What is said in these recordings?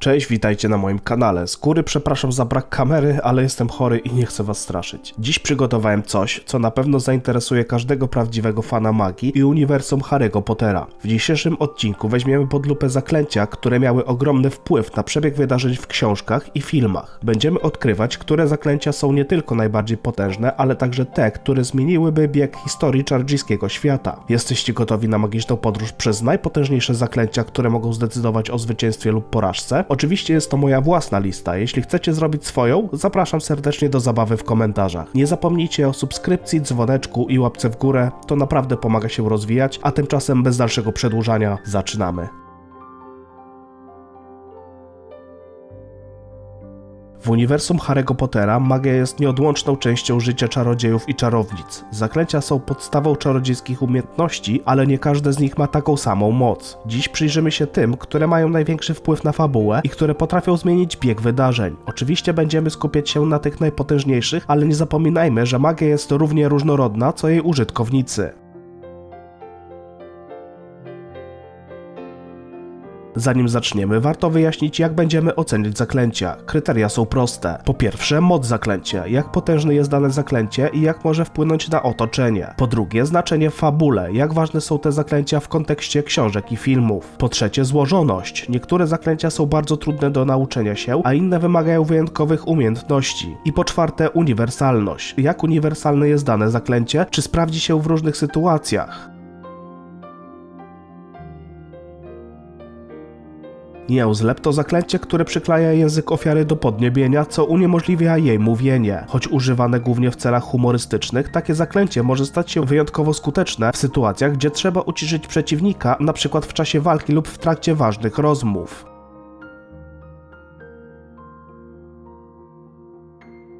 Cześć, witajcie na moim kanale. Z góry przepraszam za brak kamery, ale jestem chory i nie chcę was straszyć. Dziś przygotowałem coś, co na pewno zainteresuje każdego prawdziwego fana magii i uniwersum Harry'ego Pottera. W dzisiejszym odcinku weźmiemy pod lupę zaklęcia, które miały ogromny wpływ na przebieg wydarzeń w książkach i filmach. Będziemy odkrywać, które zaklęcia są nie tylko najbardziej potężne, ale także te, które zmieniłyby bieg historii czarodziejskiego świata. Jesteście gotowi na magiczną podróż przez najpotężniejsze zaklęcia, które mogą zdecydować o zwycięstwie lub porażce? Oczywiście jest to moja własna lista. Jeśli chcecie zrobić swoją, zapraszam serdecznie do zabawy w komentarzach. Nie zapomnijcie o subskrypcji, dzwoneczku i łapce w górę. To naprawdę pomaga się rozwijać, a tymczasem bez dalszego przedłużania zaczynamy. W uniwersum Harry'ego Pottera magia jest nieodłączną częścią życia czarodziejów i czarownic. Zaklęcia są podstawą czarodziejskich umiejętności, ale nie każde z nich ma taką samą moc. Dziś przyjrzymy się tym, które mają największy wpływ na fabułę i które potrafią zmienić bieg wydarzeń. Oczywiście będziemy skupiać się na tych najpotężniejszych, ale nie zapominajmy, że magia jest równie różnorodna, co jej użytkownicy. Zanim zaczniemy, warto wyjaśnić, jak będziemy oceniać zaklęcia. Kryteria są proste. Po pierwsze, moc zaklęcia, jak potężne jest dane zaklęcie i jak może wpłynąć na otoczenie. Po drugie, znaczenie w fabule, jak ważne są te zaklęcia w kontekście książek i filmów. Po trzecie, złożoność. Niektóre zaklęcia są bardzo trudne do nauczenia się, a inne wymagają wyjątkowych umiejętności. I po czwarte, uniwersalność. Jak uniwersalne jest dane zaklęcie, czy sprawdzi się w różnych sytuacjach. Jęzlep to zaklęcie, które przykleja język ofiary do podniebienia, co uniemożliwia jej mówienie. Choć używane głównie w celach humorystycznych, takie zaklęcie może stać się wyjątkowo skuteczne w sytuacjach, gdzie trzeba uciszyć przeciwnika, np. w czasie walki lub w trakcie ważnych rozmów.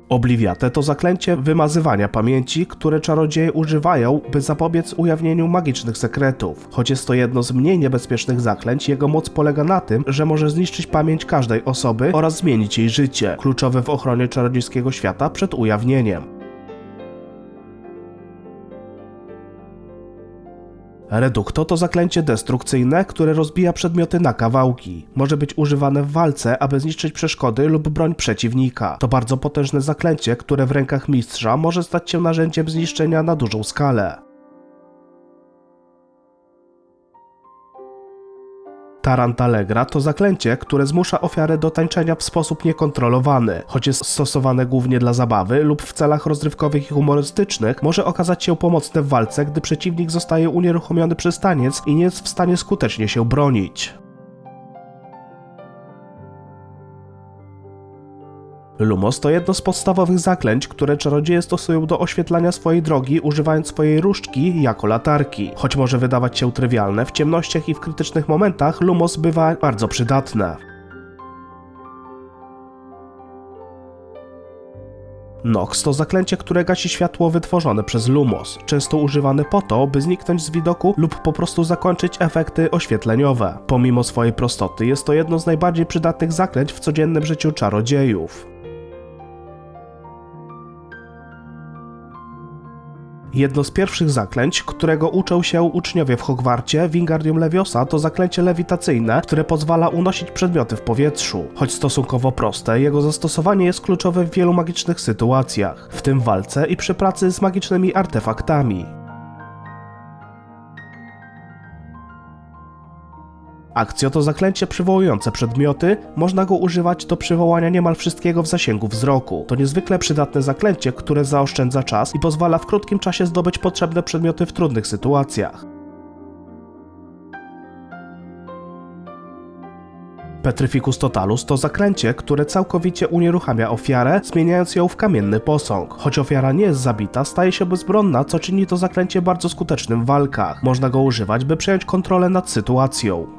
Obliwiate to zaklęcie wymazywania pamięci, które czarodzieje używają, by zapobiec ujawnieniu magicznych sekretów. Choć jest to jedno z mniej niebezpiecznych zaklęć, jego moc polega na tym, że może zniszczyć pamięć każdej osoby oraz zmienić jej życie, kluczowe w ochronie czarodziejskiego świata przed ujawnieniem. Redukto to zaklęcie destrukcyjne, które rozbija przedmioty na kawałki. Może być używane w walce, aby zniszczyć przeszkody lub broń przeciwnika. To bardzo potężne zaklęcie, które w rękach mistrza może stać się narzędziem zniszczenia na dużą skalę. Tarantalegra to zaklęcie, które zmusza ofiarę do tańczenia w sposób niekontrolowany. Choć jest stosowane głównie dla zabawy lub w celach rozrywkowych i humorystycznych, może okazać się pomocne w walce, gdy przeciwnik zostaje unieruchomiony przez taniec i nie jest w stanie skutecznie się bronić. Lumos to jedno z podstawowych zaklęć, które czarodzieje stosują do oświetlania swojej drogi, używając swojej różdżki jako latarki. Choć może wydawać się trywialne, w ciemnościach i w krytycznych momentach Lumos bywa bardzo przydatne. Nox to zaklęcie, które gasi światło wytworzone przez Lumos, często używane po to, by zniknąć z widoku lub po prostu zakończyć efekty oświetleniowe. Pomimo swojej prostoty jest to jedno z najbardziej przydatnych zaklęć w codziennym życiu czarodziejów. Jedno z pierwszych zaklęć, którego uczą się uczniowie w Hogwarcie, Wingardium Leviosa, to zaklęcie lewitacyjne, które pozwala unosić przedmioty w powietrzu. Choć stosunkowo proste, jego zastosowanie jest kluczowe w wielu magicznych sytuacjach, w tym walce i przy pracy z magicznymi artefaktami. Akcja to zaklęcie przywołujące przedmioty, można go używać do przywołania niemal wszystkiego w zasięgu wzroku. To niezwykle przydatne zaklęcie, które zaoszczędza czas i pozwala w krótkim czasie zdobyć potrzebne przedmioty w trudnych sytuacjach. Petrificus Totalus to zaklęcie, które całkowicie unieruchamia ofiarę, zmieniając ją w kamienny posąg. Choć ofiara nie jest zabita, staje się bezbronna, co czyni to zaklęcie bardzo skutecznym w walkach. Można go używać, by przejąć kontrolę nad sytuacją.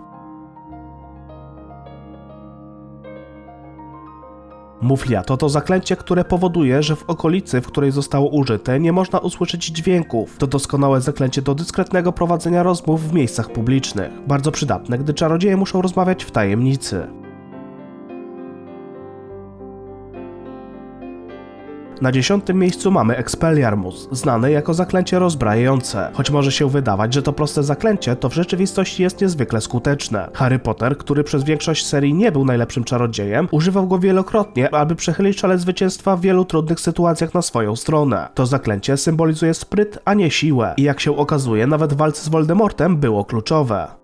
Mufliato to zaklęcie, które powoduje, że w okolicy, w której zostało użyte, nie można usłyszeć dźwięków. To doskonałe zaklęcie do dyskretnego prowadzenia rozmów w miejscach publicznych. Bardzo przydatne, gdy czarodzieje muszą rozmawiać w tajemnicy. Na dziesiątym miejscu mamy Expelliarmus, znane jako zaklęcie rozbrajające. Choć może się wydawać, że to proste zaklęcie, to w rzeczywistości jest niezwykle skuteczne. Harry Potter, który przez większość serii nie był najlepszym czarodziejem, używał go wielokrotnie, aby przechylić szale zwycięstwa w wielu trudnych sytuacjach na swoją stronę. To zaklęcie symbolizuje spryt, a nie siłę. I jak się okazuje, nawet w walce z Voldemortem było kluczowe.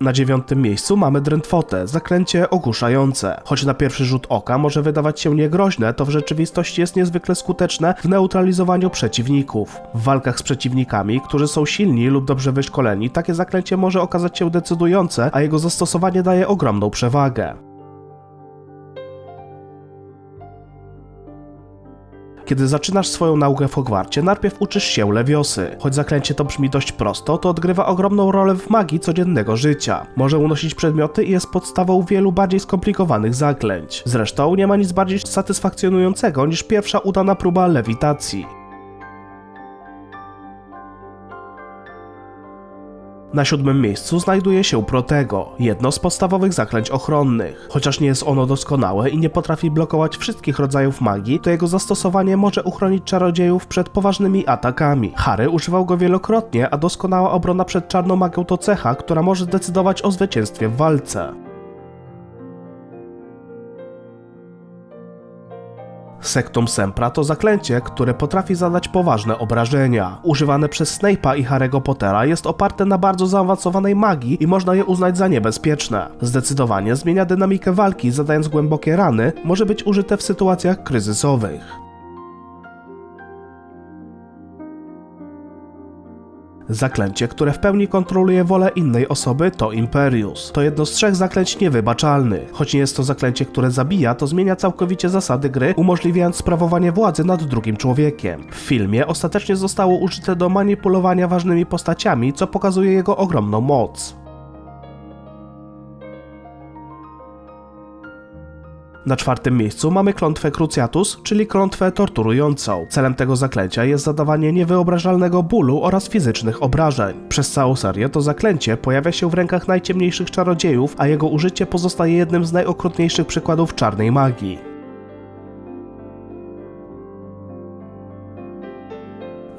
Na dziewiątym miejscu mamy drętwotę, zaklęcie ogłuszające. Choć na pierwszy rzut oka może wydawać się niegroźne, to w rzeczywistości jest niezwykle skuteczne w neutralizowaniu przeciwników. W walkach z przeciwnikami, którzy są silni lub dobrze wyszkoleni, takie zaklęcie może okazać się decydujące, a jego zastosowanie daje ogromną przewagę. Kiedy zaczynasz swoją naukę w Hogwarcie, najpierw uczysz się lewiosy. Choć zaklęcie to brzmi dość prosto, to odgrywa ogromną rolę w magii codziennego życia. Może unosić przedmioty i jest podstawą wielu bardziej skomplikowanych zaklęć. Zresztą nie ma nic bardziej satysfakcjonującego niż pierwsza udana próba lewitacji. Na siódmym miejscu znajduje się Protego, jedno z podstawowych zaklęć ochronnych. Chociaż nie jest ono doskonałe i nie potrafi blokować wszystkich rodzajów magii, to jego zastosowanie może uchronić czarodziejów przed poważnymi atakami. Harry używał go wielokrotnie, a doskonała obrona przed czarną magią to cecha, która może decydować o zwycięstwie w walce. Sektum Sempra to zaklęcie, które potrafi zadać poważne obrażenia. Używane przez Snape'a i Harry'ego Pottera jest oparte na bardzo zaawansowanej magii i można je uznać za niebezpieczne. Zdecydowanie zmienia dynamikę walki, zadając głębokie rany, może być użyte w sytuacjach kryzysowych. Zaklęcie, które w pełni kontroluje wolę innej osoby, to Imperius. To jedno z trzech zaklęć niewybaczalnych. Choć nie jest to zaklęcie, które zabija, to zmienia całkowicie zasady gry, umożliwiając sprawowanie władzy nad drugim człowiekiem. W filmie ostatecznie zostało użyte do manipulowania ważnymi postaciami, co pokazuje jego ogromną moc. Na czwartym miejscu mamy klątwę Cruciatus, czyli klątwę torturującą. Celem tego zaklęcia jest zadawanie niewyobrażalnego bólu oraz fizycznych obrażeń. Przez całą serię to zaklęcie pojawia się w rękach najciemniejszych czarodziejów, a jego użycie pozostaje jednym z najokrutniejszych przykładów czarnej magii.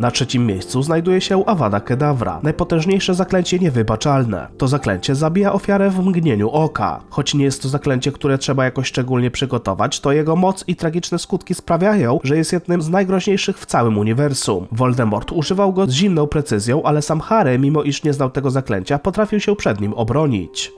Na trzecim miejscu znajduje się Avada Kedavra, najpotężniejsze zaklęcie niewybaczalne. To zaklęcie zabija ofiarę w mgnieniu oka. Choć nie jest to zaklęcie, które trzeba jakoś szczególnie przygotować, to jego moc i tragiczne skutki sprawiają, że jest jednym z najgroźniejszych w całym uniwersum. Voldemort używał go z zimną precyzją, ale sam Harry, mimo iż nie znał tego zaklęcia, potrafił się przed nim obronić.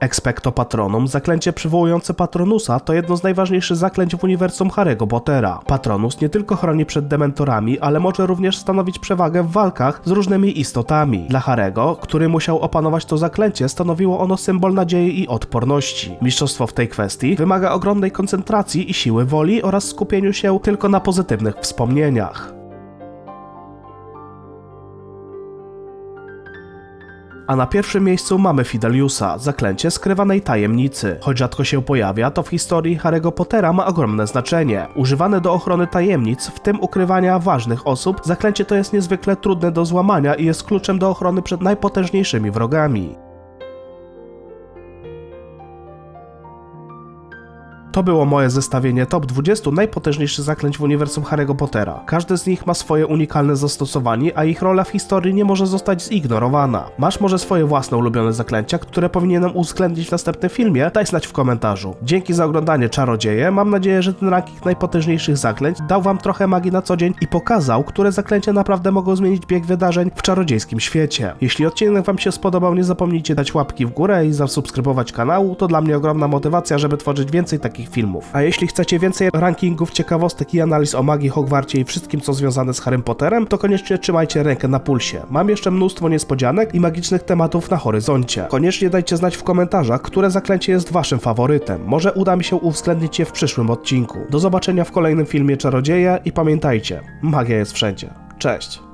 Expecto Patronum, zaklęcie przywołujące Patronusa, to jedno z najważniejszych zaklęć w uniwersum Harry'ego Pottera. Patronus nie tylko chroni przed dementorami, ale może również stanowić przewagę w walkach z różnymi istotami. Dla Harry'ego, który musiał opanować to zaklęcie, stanowiło ono symbol nadziei i odporności. Mistrzostwo w tej kwestii wymaga ogromnej koncentracji i siły woli oraz skupieniu się tylko na pozytywnych wspomnieniach. A na pierwszym miejscu mamy Fideliusa, zaklęcie skrywanej tajemnicy. Choć rzadko się pojawia, to w historii Harry'ego Pottera ma ogromne znaczenie. Używane do ochrony tajemnic, w tym ukrywania ważnych osób, zaklęcie to jest niezwykle trudne do złamania i jest kluczem do ochrony przed najpotężniejszymi wrogami. To było moje zestawienie top 20 najpotężniejszych zaklęć w uniwersum Harry'ego Pottera. Każde z nich ma swoje unikalne zastosowanie, a ich rola w historii nie może zostać zignorowana. Masz może swoje własne ulubione zaklęcia, które powinienem uwzględnić w następnym filmie? Daj znać w komentarzu. Dzięki za oglądanie Czarodzieje. Mam nadzieję, że ten ranking najpotężniejszych zaklęć dał wam trochę magii na co dzień i pokazał, które zaklęcia naprawdę mogą zmienić bieg wydarzeń w czarodziejskim świecie. Jeśli odcinek wam się spodobał, nie zapomnijcie dać łapki w górę i zasubskrybować kanału. To dla mnie ogromna motywacja, żeby tworzyć więcej takich filmów. A jeśli chcecie więcej rankingów, ciekawostek i analiz o magii, Hogwarcie i wszystkim, co związane z Harrym Potterem, to koniecznie trzymajcie rękę na pulsie. Mam jeszcze mnóstwo niespodzianek i magicznych tematów na horyzoncie. Koniecznie dajcie znać w komentarzach, które zaklęcie jest waszym faworytem. Może uda mi się uwzględnić je w przyszłym odcinku. Do zobaczenia w kolejnym filmie Czarodzieja i pamiętajcie, magia jest wszędzie. Cześć!